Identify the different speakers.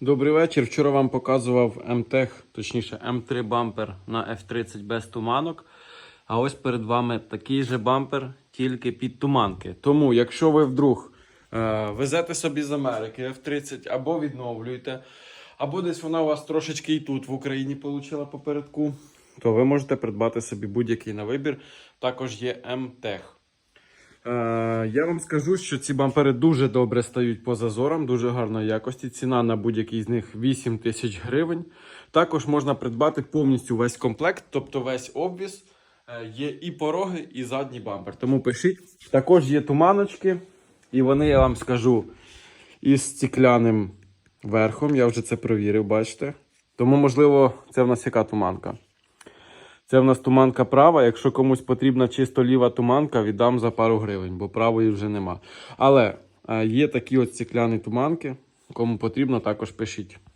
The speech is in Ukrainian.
Speaker 1: Добрий вечір. Вчора вам показував МТЕХ, точніше М3 бампер на F30 без туманок. А ось перед вами такий же бампер, тільки під туманки. Тому, якщо ви вдруг е, везете собі з Америки F30 або відновлюєте, або десь вона у вас трошечки і тут в Україні получила попередку, то ви можете придбати собі будь-який на вибір. Також є МТЕХ. Я вам скажу, що ці бампери дуже добре стають по зазорам, дуже гарної якості. Ціна на будь-який з них 8 тисяч гривень. Також можна придбати повністю весь комплект, тобто весь обвіз. Е, Є і пороги, і задній бампер. Тому пишіть. Також є туманочки, і вони, я вам скажу, із стекляним верхом. Я вже це провірив, бачите. Тому, можливо, це в нас яка туманка. Це в нас туманка права. Якщо комусь потрібна чисто ліва туманка, віддам за пару гривень, бо правої вже нема. Але е, є такі от стекляні туманки. Кому потрібно, також пишіть.